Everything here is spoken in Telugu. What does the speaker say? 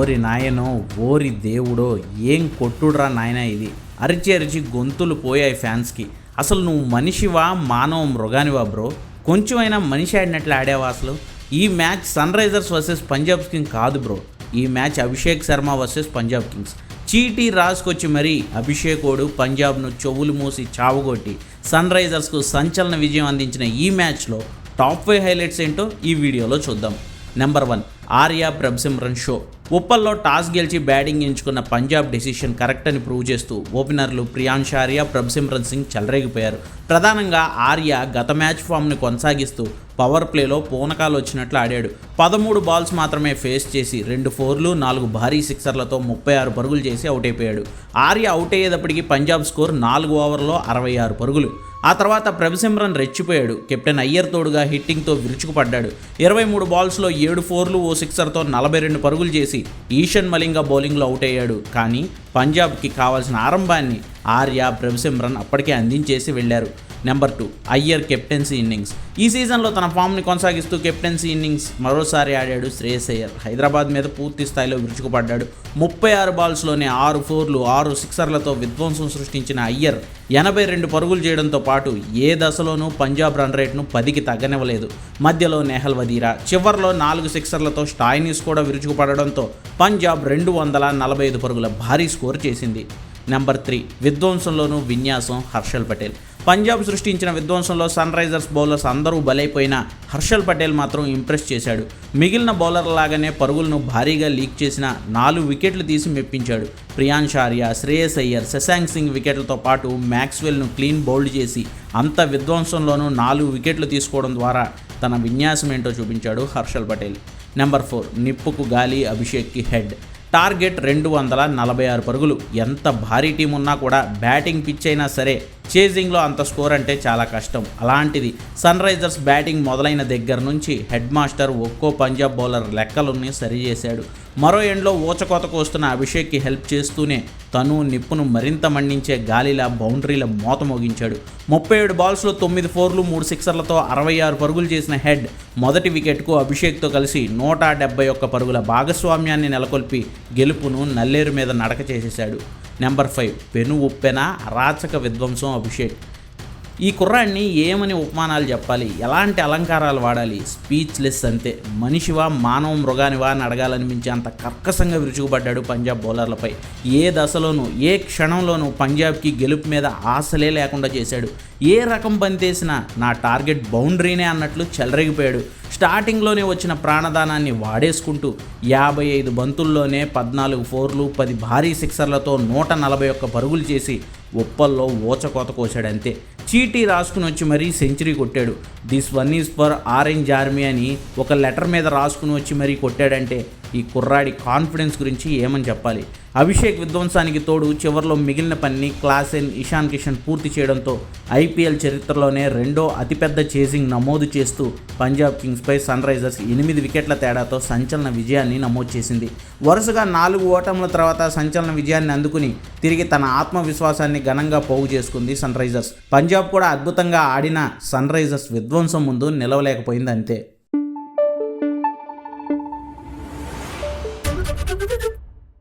ఓరి నాయనో ఓరి దేవుడో ఏం కొట్టుడురా నాయన ఇది? అరిచి అరిచి గొంతులు పోయాయి ఫ్యాన్స్కి. అసలు నువ్వు మనిషివా మానవ మృగానివా బ్రో? కొంచెమైనా మనిషి ఆడినట్లు ఆడావా అసలు? ఈ match Sunrisers versus Punjab king కాదు బ్రో. ఈ match Abhishek Sharma versus Punjab kings. చీటీ రాసుకొచ్చి మరీ అభిషేకోడు పంజాబ్ను చెవులు మూసి చావుగొట్టి సన్ రైజర్స్కు సంచలన విజయం అందించిన ఈ మ్యాచ్లో టాప్ ఫైవ్ హైలైట్స్ ఏంటో ఈ వీడియోలో చూద్దాం. Number one Arya Prabhsimran show ఉప్పల్లో toss గెలిచి బ్యాటింగ్ ఎంచుకున్న పంజాబ్ డెసిషన్ కరెక్ట్ అని ప్రూవ్ చేస్తూ ఓపెనర్లు ప్రియాంష్ ఆర్య ప్రభ్సిమ్రన్ సింగ్ చెలరేగిపోయారు. ప్రధానంగా ఆర్య గత మ్యాచ్ ఫామ్ని కొనసాగిస్తూ పవర్ ప్లేలో పూనకాలు వచ్చినట్లు ఆడాడు. పదమూడు బాల్స్ మాత్రమే ఫేస్ చేసి రెండు ఫోర్లు నాలుగు భారీ సిక్సర్లతో ముప్పై ఆరు పరుగులు చేసి అవుట్ అయిపోయాడు. ఆర్య అవుట్ అయ్యేటప్పటికి పంజాబ్ స్కోర్ నాలుగు ఓవర్లో అరవై ఆరు పరుగులు. ఆ తర్వాత ప్రభసిమ్రన్ రెచ్చిపోయాడు. కెప్టెన్ అయ్యర్ తోడుగా హిట్టింగ్తో విరుచుకుపడ్డాడు. ఇరవై మూడు బాల్స్లో ఏడు ఫోర్లు ఓ సిక్సర్తో నలభై రెండు పరుగులు చేసి ఈషన్ మలింగ బౌలింగ్లో అవుట్ అయ్యాడు కానీ పంజాబ్కి కావాల్సిన ఆరంభాన్ని ఆర్య ప్రభసిమ్రన్ అప్పటికే అందించేసి వెళ్ళారు. Number two Iyer captaincy innings. ఈ సీజన్లో తన ఫామ్ని కొనసాగిస్తూ కెప్టెన్సీ ఇన్నింగ్స్ మరోసారి ఆడాడు శ్రేయస్ అయ్యర్. హైదరాబాద్ మీద పూర్తి స్థాయిలో విరుచుకుపడ్డాడు. ముప్పై ఆరు బాల్స్లోనే ఆరు ఫోర్లు ఆరు సిక్సర్లతో విధ్వంసం సృష్టించిన అయ్యర్ ఎనభై రెండు పరుగులు చేయడంతో పాటు ఏ దశలోనూ పంజాబ్ రన్ రేట్ను పదికి తగ్గనివ్వలేదు. మధ్యలో నెహల్ వదీరా. చివర్లో నాలుగు సిక్సర్లతో స్టాయినిస్ కూడా విరుచుకుపడడంతో పంజాబ్ రెండు వందల నలభై ఐదు పరుగుల భారీ స్కోర్ చేసింది. నెంబర్ త్రీ విధ్వంసంలోనూ విన్యాసం హర్షల్ పటేల్. పంజాబ్ సృష్టించిన విధ్వంసంలో సన్ రైజర్స్ బౌలర్స్ అందరూ బలైపోయిన హర్షల్ పటేల్ మాత్రం ఇంప్రెస్ చేశాడు. మిగిలిన బౌలర్లాగానే పరుగులను భారీగా లీక్ చేసిన నాలుగు వికెట్లు తీసి మెప్పించాడు. ప్రియాంశ్ ఆర్య శ్రేయస్ అయ్యర్ శశాంక్ సింగ్ వికెట్లతో పాటు మ్యాక్స్వెల్ను క్లీన్ బౌల్డ్ చేసి అంత విధ్వంసంలోనూ నాలుగు వికెట్లు తీసుకోవడం ద్వారా తన విన్యాసం ఏంటో చూపించాడు హర్షల్ పటేల్. నెంబర్ ఫోర్ నిప్పుకు గాలి అభిషేక్కి హెడ్. టార్గెట్ రెండు వందల నలభై ఆరు పరుగులు. ఎంత భారీ టీం ఉన్నా కూడా బ్యాటింగ్ పిచ్ అయినా సరే చేజింగ్లో అంత స్కోర్ అంటే చాలా కష్టం. అలాంటిది సన్ రైజర్స్ బ్యాటింగ్ మొదలైన దగ్గర నుంచి హెడ్ మాస్టర్ ఒక్కో పంజాబ్ బౌలర్ లెక్కలని సరిచేశాడు మరో ఎండ్లో ఊచకోతకు వస్తున్న అభిషేక్కి హెల్ప్ చేస్తూనే తను నిప్పును మరింత మండించే గాలిలా బౌండరీల మోత మోగించాడు. ముప్పై ఏడు బాల్స్లో తొమ్మిది ఫోర్లు మూడు సిక్సర్లతో అరవై ఆరు పరుగులు చేసిన హెడ్ మొదటి వికెట్కు అభిషేక్తో కలిసి నూట డెబ్బై ఒక్క పరుగుల భాగస్వామ్యాన్ని నెలకొల్పి గెలుపును నల్లేరు మీద నడక చేసేశాడు. నెంబర్ ఫైవ్ పెను ఉప్పెన అరాచక విధ్వంసం అభిషేక్. ఈ కుర్రాడిని ఏమని ఉపమానాలు చెప్పాలి? ఎలాంటి అలంకారాలు వాడాలి? స్పీచ్లెస్ అంతే. మనిషివా మానవ మృగానివా అని అడగాలనిపించే అంత కర్కసంగా విరుచుకుపడ్డాడు పంజాబ్ బౌలర్లపై. ఏ దశలోనూ ఏ క్షణంలోనూ పంజాబ్కి గెలుపు మీద ఆశలే లేకుండా చేశాడు. ఏ రకం బంతేసినా నా టార్గెట్ బౌండరీనే అన్నట్లు చెలరేగిపోయాడు. స్టార్టింగ్లోనే వచ్చిన ప్రాణదానాన్ని వాడేసుకుంటూ యాభై ఐదు బంతుల్లోనే పద్నాలుగు ఫోర్లు పది భారీ సిక్సర్లతో నూట నలభై ఒక్క పరుగులు చేసి ఉప్పల్లో ఊచకోత కోశాడంతే. చీటీ రాసుకుని వచ్చి మరీ సెంచరీ కొట్టాడు. This one is for orange army అని ఒక లెటర్ మీద రాసుకుని వచ్చి మరీ కొట్టాడంటే ఈ కుర్రాడి కాన్ఫిడెన్స్ గురించి ఏమని చెప్పాలి? అభిషేక్ విధ్వంసానికి తోడు చివరిలో మిగిలిన పనిని క్లాసెన్ ఇషాన్ కిషన్ పూర్తి చేయడంతో ఐపీఎల్ చరిత్రలోనే రెండో అతిపెద్ద చేసింగ్ నమోదు చేస్తూ పంజాబ్ కింగ్స్పై సన్ రైజర్స్ ఎనిమిది వికెట్ల తేడాతో సంచలన విజయాన్ని నమోదు చేసింది. వరుసగా నాలుగు ఓటముల తర్వాత సంచలన విజయాన్ని అందుకుని తిరిగి తన ఆత్మవిశ్వాసాన్ని ఘనంగా పోగు చేసుకుంది సన్ రైజర్స్. పంజాబ్ కూడా అద్భుతంగా ఆడిన సన్ రైజర్స్ విధ్వంసం ముందు నిలవలేకపోయింది అంతే.